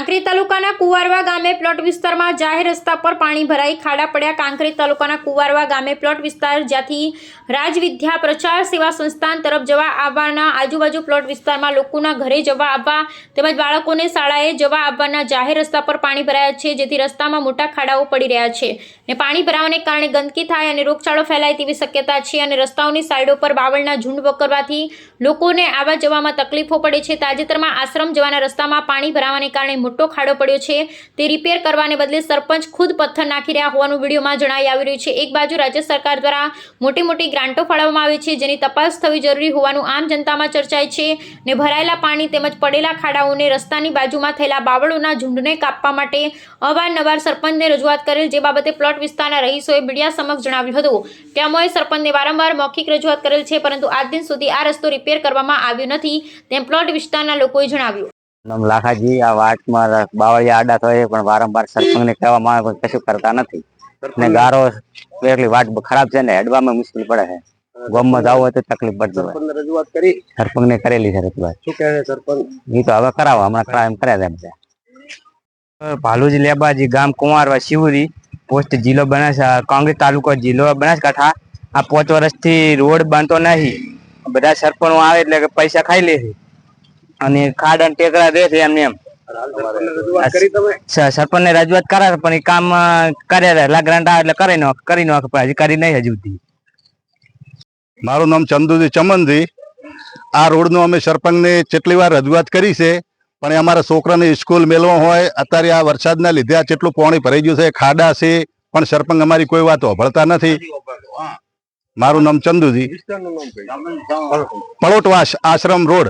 કાંકરેજ તાલુકાના કુવારવા ગામે પ્લોટ વિસ્તારમાં જાહેર રસ્તા પર પાણી ભરાઈ ખાડા પડ્યા કાંકરી તાલુકાના કુવારવા ગામે પ્લોટ વિસ્તાર જ્યાંથી રાજવિદ્યા પ્રચાર સેવા સંસ્થાન તરફ જવા આવવાના આજુબાજુ પ્લોટ વિસ્તારમાં લોકોના ઘરે જવા આવવા તેમજ બાળકોને શાળાએ જવા આવવાના જાહેર રસ્તા પર પાણી ભરાયા છે, જેથી રસ્તામાં મોટા ખાડાઓ પડી રહ્યા છે. ને પાણી ભરાવાને કારણે ગંદકી થાય અને રોગચાળો ફેલાય તેવી શક્યતા છે અને રસ્તાઓની સાઈડો પર બાવળના ઝુંડ વકરવાથી લોકોને આવવા જવામાં તકલીફો પડે છે. તાજેતરમાં આશ્રમ જવાના રસ્તામાં પાણી ભરાવાને કારણે મોટો ખાડો પડ્યો છે. તે રિપેર કરવાને બદલે સરપંચ ખુદ પથ્થર નાખી રહ્યા હોવાનું વિડીયોમાં જણાવી આવી રહ્યું છે. એક બાજુ રાજ્ય સરકાર દ્વારા મોટી મોટી ગ્રાન્ટો ફાળવવામાં આવે છે, જેની તપાસ થવી જરૂરી હોવાનું આમ જનતામાં ચર્ચાય છે ને ભરાયેલા પાણી તેમજ પડેલા ખાડાઓને રસ્તાની બાજુમાં થયેલા બાવળોના ઝુંડને કાપવા માટે અવારનવાર સરપંચને રજૂઆત કરેલ જે બાબતે પ્લોટ વિસ્તારના રહીશોએ મીડિયા સમક્ષ જણાવ્યું હતું. કે સરપંચને વારંવાર મૌખિક રજૂઆત કરેલ છે, પરંતુ આજ દિન સુધી આ રસ્તો રિપેર કરવામાં આવ્યો નથી તેમ પ્લોટ વિસ્તારના લોકોએ જણાવ્યું. નામ લાખાજી આ વાતમાં બાવળિયા આડા થયો પણ વારંવાર સરપંચને કહેવામાં આવે પણ કશું કરતા નથી. ને ગારો એટલી વાટ ખરાબ છે ને હેડવામાં મુશ્કેલ પડે છે. ગામમાં જવું હોય તો તકલીફ પડતી હોય. રજૂઆત કરી. સરપંચને કરેલી છે રજૂઆત. શું કહે છે સરપંચ? એ તો હવે કરાવો હમણાં કરાવ એમ કર્યા છે ભાલુજી લેબાજી ગામ કુંવારવા શિવરી પોસ્ટ જિલ્લો બનાસ કોંગ્રેસ તાલુકો જિલ્લો બનાસકાંઠા. આ પાંચ વર્ષથી રોડ બનતો નહીં. બધા સરપંચો આવે એટલે કે પૈસા ખાઈ લે છે. અને ખાડ અને ટેકરા દે છે એમને એમ. સરપંચને રજૂઆત કરી સરપંચ ને રજૂઆત કરે પણ એ કામ કર્યા કરે છે લાગ્રાન્ટ એટલે કરી નાખ કરી નાખ પણ હજી કરી નહીં હજુ સુધી. મારું નામ ચંદુજી ચમનજી. આ રોડનું અમે સરપંચને કેટલી વાર રજૂઆત કરી છે પણ એ અમારા છોકરાને સ્કૂલ મેળવો હોય અત્યારે આ વરસાદના લીધે આ કેટલું પાણી ભરાઈ ગયું છે ખાડા છે પણ સરપંચ અમારી કોઈ વાત હોભળતા નથી. મારું નામ ચંદુજી. પલોટવાસ આશ્રમ રોડ.